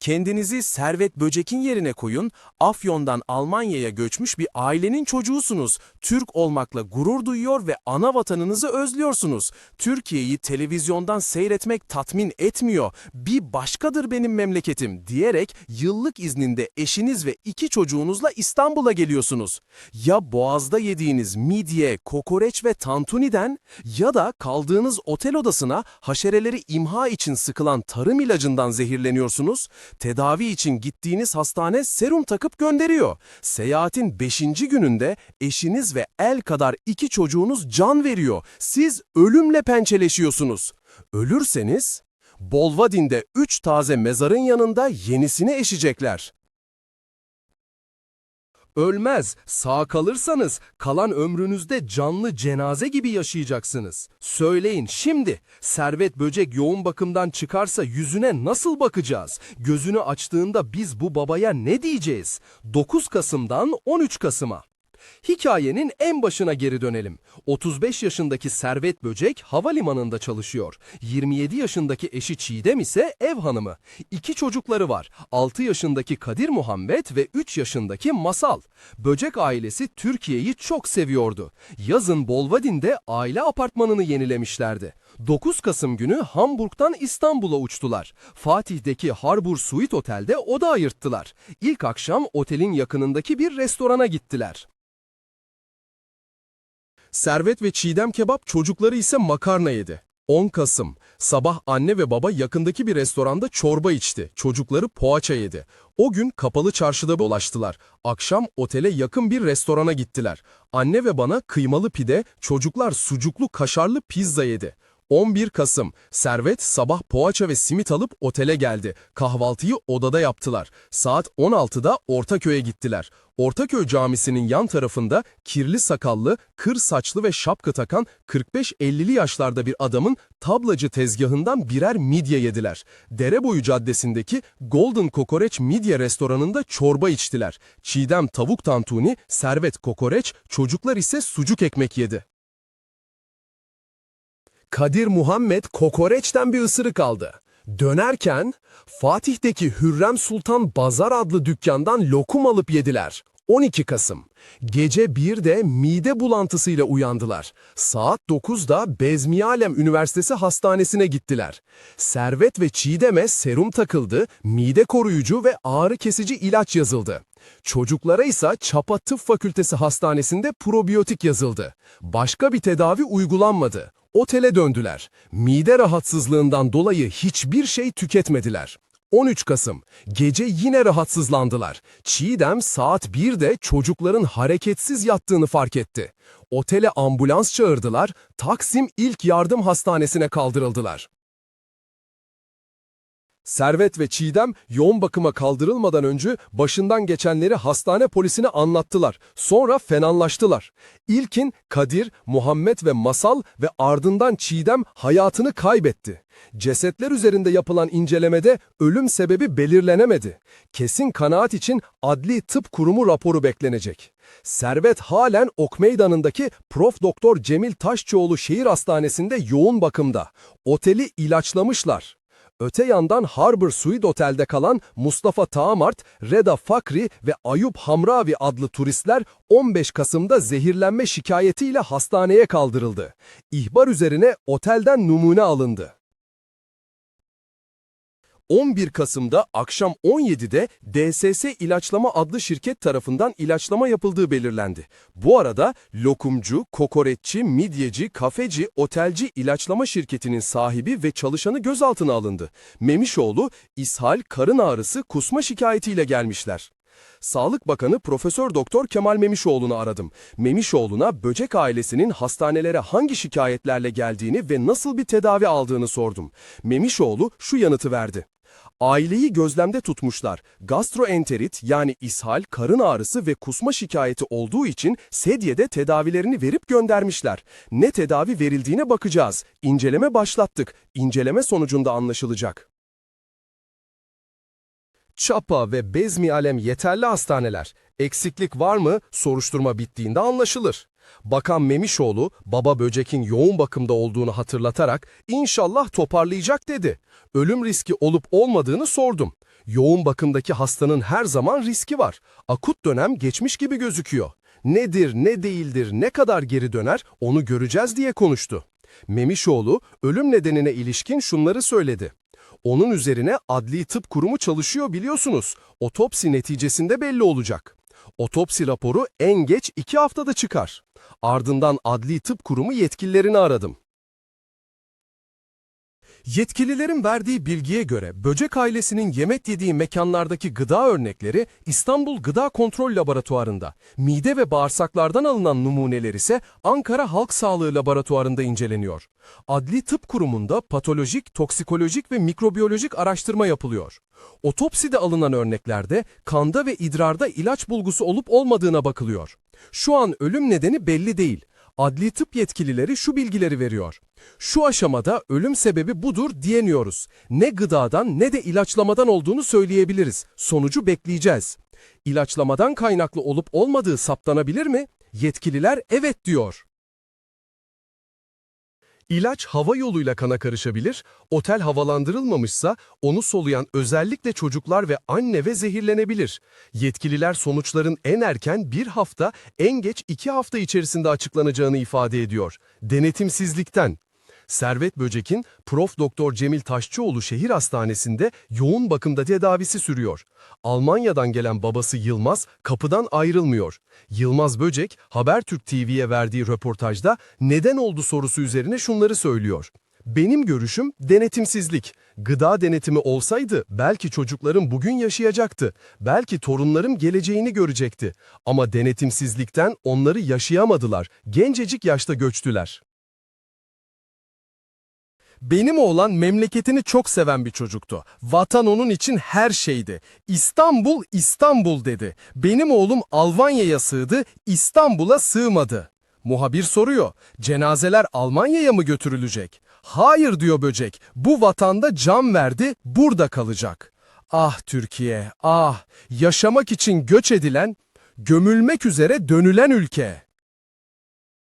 Kendinizi Servet Böcek'in yerine koyun, Afyon'dan Almanya'ya göçmüş bir ailenin çocuğusunuz. Türk olmakla gurur duyuyor ve ana vatanınızı özlüyorsunuz. Türkiye'yi televizyondan seyretmek tatmin etmiyor. Bir başkadır benim memleketim diyerek yıllık izninde eşiniz ve iki çocuğunuzla İstanbul'a geliyorsunuz. Ya boğazda yediğiniz midye, kokoreç ve tantuniden ya da kaldığınız otel odasına haşereleri imha için sıkılan tarım ilacından zehirleniyorsunuz. Tedavi için gittiğiniz hastane serum takıp gönderiyor. Seyahatin 5. gününde eşiniz ve el kadar iki çocuğunuz can veriyor. Siz ölümle pençeleşiyorsunuz. Ölürseniz Bolvadin'de 3 taze mezarın yanında yenisini eşecekler. Ölmez, sağ kalırsanız kalan ömrünüzde canlı cenaze gibi yaşayacaksınız. Söyleyin şimdi, servet böcek yoğun bakımdan çıkarsa yüzüne nasıl bakacağız? Gözünü açtığında biz bu babaya ne diyeceğiz? 9 Kasım'dan 13 Kasım'a. Hikayenin en başına geri dönelim. 35 yaşındaki Servet Böcek havalimanında çalışıyor. 27 yaşındaki eşi Çiğdem ise ev hanımı. İki çocukları var. 6 yaşındaki Kadir Muhammed ve 3 yaşındaki Masal. Böcek ailesi Türkiye'yi çok seviyordu. Yazın Bolvadin'de aile apartmanını yenilemişlerdi. 9 Kasım günü Hamburg'dan İstanbul'a uçtular. Fatih'teki Harbur Suite Otel'de oda ayırttılar. İlk akşam otelin yakınındaki bir restorana gittiler. Servet ve Çiğdem kebap çocukları ise makarna yedi. 10 Kasım. Sabah anne ve baba yakındaki bir restoranda çorba içti. Çocukları poğaça yedi. O gün kapalı çarşıda dolaştılar. Akşam otele yakın bir restorana gittiler. Anne ve bana kıymalı pide, çocuklar sucuklu kaşarlı pizza yedi. 11 Kasım. Servet sabah poğaça ve simit alıp otele geldi. Kahvaltıyı odada yaptılar. Saat 16'da Ortaköy'e gittiler. Ortaköy Camisi'nin yan tarafında kirli sakallı, kır saçlı ve şapka takan 45-50'li yaşlarda bir adamın tablacı tezgahından birer midye yediler. Dereboyu Caddesi'ndeki Golden Kokoreç Midye restoranında çorba içtiler. Çiğdem tavuk tantuni, servet kokoreç, çocuklar ise sucuk ekmek yedi. Kadir Muhammed kokoreçten bir ısırık aldı. Dönerken Fatih'teki Hürrem Sultan Bazar adlı dükkandan lokum alıp yediler. 12 Kasım. Gece 1'de mide bulantısıyla uyandılar. Saat 9'da Bezmiyalem Üniversitesi Hastanesi'ne gittiler. Servet ve Çiğdem'e serum takıldı, mide koruyucu ve ağrı kesici ilaç yazıldı. Çocuklara ise Çapa Tıp Fakültesi Hastanesi'nde probiyotik yazıldı. Başka bir tedavi uygulanmadı. Otele döndüler. Mide rahatsızlığından dolayı hiçbir şey tüketmediler. 13 Kasım. Gece yine rahatsızlandılar. Çiğdem saat 1'de çocukların hareketsiz yattığını fark etti. Otele ambulans çağırdılar, Taksim İlk Yardım Hastanesi'ne kaldırıldılar. Servet ve Çiğdem yoğun bakıma kaldırılmadan önce başından geçenleri hastane polisine anlattılar. Sonra fenanlaştılar. İlkin Kadir, Muhammed ve Masal ve ardından Çiğdem hayatını kaybetti. Cesetler üzerinde yapılan incelemede ölüm sebebi belirlenemedi. Kesin kanaat için Adli Tıp Kurumu raporu beklenecek. Servet halen Ok Meydanı'ndaki Prof. Doktor Cemil Taşçıoğlu Şehir Hastanesi'nde yoğun bakımda. Oteli ilaçlamışlar. Öte yandan Harbor Suite Otel'de kalan Mustafa Taamart, Reda Fakri ve Ayup Hamravi adlı turistler 15 Kasım'da zehirlenme şikayetiyle hastaneye kaldırıldı. İhbar üzerine otelden numune alındı. 11 Kasım'da akşam 17'de DSS İlaçlama adlı şirket tarafından ilaçlama yapıldığı belirlendi. Bu arada lokumcu, kokoreççi, midyeci, kafeci, otelci ilaçlama şirketinin sahibi ve çalışanı gözaltına alındı. Memişoğlu, ishal, karın ağrısı, kusma şikayetiyle gelmişler. Sağlık Bakanı Profesör Doktor Kemal Memişoğlu'nu aradım. Memişoğlu'na böcek ailesinin hastanelere hangi şikayetlerle geldiğini ve nasıl bir tedavi aldığını sordum. Memişoğlu şu yanıtı verdi. Aileyi gözlemde tutmuşlar. Gastroenterit yani ishal, karın ağrısı ve kusma şikayeti olduğu için sedyede tedavilerini verip göndermişler. Ne tedavi verildiğine bakacağız. İnceleme başlattık. İnceleme sonucunda anlaşılacak. Çapa ve Bezmi Alem yeterli hastaneler. Eksiklik var mı? Soruşturma bittiğinde anlaşılır. Bakan Memişoğlu, baba böcekin yoğun bakımda olduğunu hatırlatarak inşallah toparlayacak dedi. Ölüm riski olup olmadığını sordum. Yoğun bakımdaki hastanın her zaman riski var. Akut dönem geçmiş gibi gözüküyor. Nedir, ne değildir, ne kadar geri döner onu göreceğiz diye konuştu. Memişoğlu ölüm nedenine ilişkin şunları söyledi. Onun üzerine Adli Tıp Kurumu çalışıyor biliyorsunuz. Otopsi neticesinde belli olacak. Otopsi raporu en geç iki haftada çıkar. Ardından Adli Tıp Kurumu yetkililerini aradım. Yetkililerin verdiği bilgiye göre böcek ailesinin yemek yediği mekanlardaki gıda örnekleri İstanbul Gıda Kontrol Laboratuvarı'nda, mide ve bağırsaklardan alınan numuneler ise Ankara Halk Sağlığı Laboratuvarı'nda inceleniyor. Adli Tıp Kurumu'nda patolojik, toksikolojik ve mikrobiyolojik araştırma yapılıyor. Otopside alınan örneklerde kanda ve idrarda ilaç bulgusu olup olmadığına bakılıyor. Şu an ölüm nedeni belli değil. Adli tıp yetkilileri şu bilgileri veriyor. Şu aşamada ölüm sebebi budur diyemiyoruz. Ne gıdadan ne de ilaçlamadan olduğunu söyleyebiliriz. Sonucu bekleyeceğiz. İlaçlamadan kaynaklı olup olmadığı saptanabilir mi? Yetkililer evet diyor. İlaç hava yoluyla kana karışabilir, otel havalandırılmamışsa onu soluyan özellikle çocuklar ve anne ve zehirlenebilir. Yetkililer sonuçların en erken bir hafta, en geç iki hafta içerisinde açıklanacağını ifade ediyor. Denetimsizlikten. Servet Böcek'in Prof. Doktor Cemil Taşçıoğlu Şehir Hastanesi'nde yoğun bakımda tedavisi sürüyor. Almanya'dan gelen babası Yılmaz kapıdan ayrılmıyor. Yılmaz Böcek Habertürk TV'ye verdiği röportajda neden oldu sorusu üzerine şunları söylüyor. Benim görüşüm denetimsizlik. Gıda denetimi olsaydı belki çocuklarım bugün yaşayacaktı. Belki torunlarım geleceğini görecekti. Ama denetimsizlikten onları yaşayamadılar. Gencecik yaşta göçtüler. Benim oğlan memleketini çok seven bir çocuktu. Vatan onun için her şeydi. İstanbul, İstanbul dedi. Benim oğlum Almanya'ya sığdı, İstanbul'a sığmadı. Muhabir soruyor, cenazeler Almanya'ya mı götürülecek? Hayır diyor böcek, bu vatanda can verdi, burada kalacak. Ah Türkiye, ah, yaşamak için göç edilen, gömülmek üzere dönülen ülke.